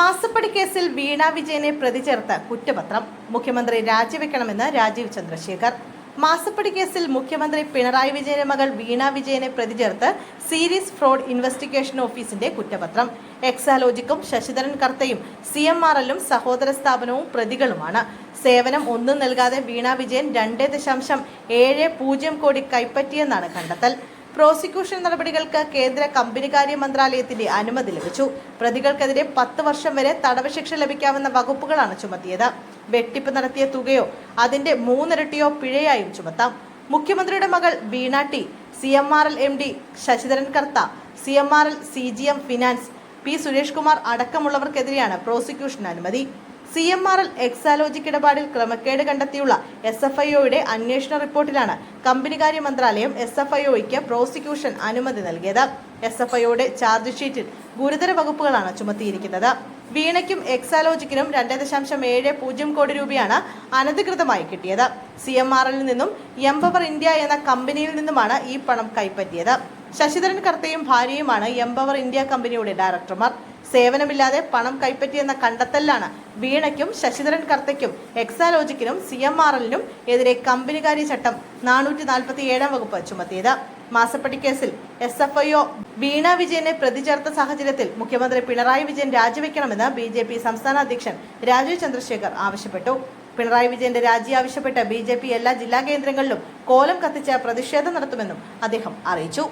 മാസപ്പടി കേസിൽ വീണ വിജയനെ പ്രതി ചേർത്ത് കുറ്റപത്രം മുഖ്യമന്ത്രി രാജിവെക്കണമെന്ന് രാജീവ് ചന്ദ്രശേഖർ. മാസപ്പടി കേസിൽ മുഖ്യമന്ത്രി പിണറായി വിജയന്റെ മകൾ വീണ വിജയനെ പ്രതി ചേർത്ത് സീരീസ് ഫ്രോഡ് ഇൻവെസ്റ്റിഗേഷൻ ഓഫീസിന്റെ കുറ്റപത്രം. എക്സാലോജിക്കും ശശിധരൻ കർത്തയും സി എം ആർ എല്ലും സഹോദര സ്ഥാപനവും പ്രതികളുമാണ്. സേവനം ഒന്നും നൽകാതെ വീണ വിജയൻ രണ്ട് ദശാംശം ഏഴ് പൂജ്യം കോടി കൈപ്പറ്റിയെന്നാണ് കണ്ടെത്തൽ. പ്രോസിക്യൂഷൻ നടപടികൾക്ക് കേന്ദ്ര കമ്പനികാര്യ മന്ത്രാലയത്തിന്റെ അനുമതി ലഭിച്ചു. പ്രതികൾക്കെതിരെ പത്ത് വർഷം വരെ തടവ് ശിക്ഷ ലഭിക്കാവുന്ന വകുപ്പുകളാണ് ചുമത്തിയത്. വെട്ടിപ്പ് നടത്തിയ തുകയോ അതിന്റെ മൂന്നിരട്ടിയോ പിഴയായും ചുമത്താം. മുഖ്യമന്ത്രിയുടെ മകൾ Veena T C M R L M D Sasidharan Kartha C M R L C G M finance P Suresh Kumar അടക്കമുള്ളവർക്കെതിരെയാണ് prosecution അനുമതി. C M R L Exalogic ഇടപാടിൽ ക്രമക്കേട് കണ്ടെത്തിയുള്ള എസ് എഫ് ഐ ഒയുടെ അന്വേഷണ റിപ്പോർട്ടിലാണ് കമ്പനികാര്യ മന്ത്രാലയം എസ് എഫ് ഐ ഒയ്ക്ക് prosecution അനുമതി നൽകിയത്. എസ് എഫ് ഐയുടെ ചാർജ് ഷീറ്റിൽ ഗുരുതര വകുപ്പുകളാണ് ചുമത്തിയിരിക്കുന്നത്. വീണയ്ക്കും എക്സാലോജിക്കിനും രണ്ട് ദശാംശം ഏഴ് പൂജ്യം കോടി രൂപയാണ് അനധികൃതമായി കിട്ടിയത്. സി എം ആർ എല്ലിൽ നിന്നും എംപവർ ഇന്ത്യ എന്ന കമ്പനിയിൽ നിന്നുമാണ് ഈ പണം കൈപ്പറ്റിയത്. ശശിധരൻ കർത്തയും ഭാര്യയുമാണ് എംപവർ ഇന്ത്യ കമ്പനിയുടെ ഡയറക്ടർമാർ സേവനമില്ലാതെ പണം കൈപ്പറ്റിയെന്ന കണ്ടെത്തലിലാണ് വീണയ്ക്കും ശശിധരൻ കർത്തയ്ക്കും എക്സാലോജിക്കിനും സി എം ആർ എല്ലിനും എതിരെ കമ്പനികാരി ചട്ടം നാനൂറ്റി നാൽപ്പത്തി ഏഴാം വകുപ്പ് ചുമത്തിയത്. മാസപ്പെട്ടി കേസിൽ S F I O Veena വിജയനെ പ്രതി ചേർത്ത സാഹചര്യത്തിൽ മുഖ്യമന്ത്രി പിണറായി വിജയൻ രാജിവെക്കണമെന്ന് ബി ജെ പി സംസ്ഥാന അധ്യക്ഷൻ രാജീവ് ചന്ദ്രശേഖർ ആവശ്യപ്പെട്ടു. പിണറായി വിജയന്റെ രാജി ആവശ്യപ്പെട്ട് ബി എല്ലാ ജില്ലാ കേന്ദ്രങ്ങളിലും കോലം കത്തിച്ച് പ്രതിഷേധം നടത്തുമെന്നും അദ്ദേഹം അറിയിച്ചു.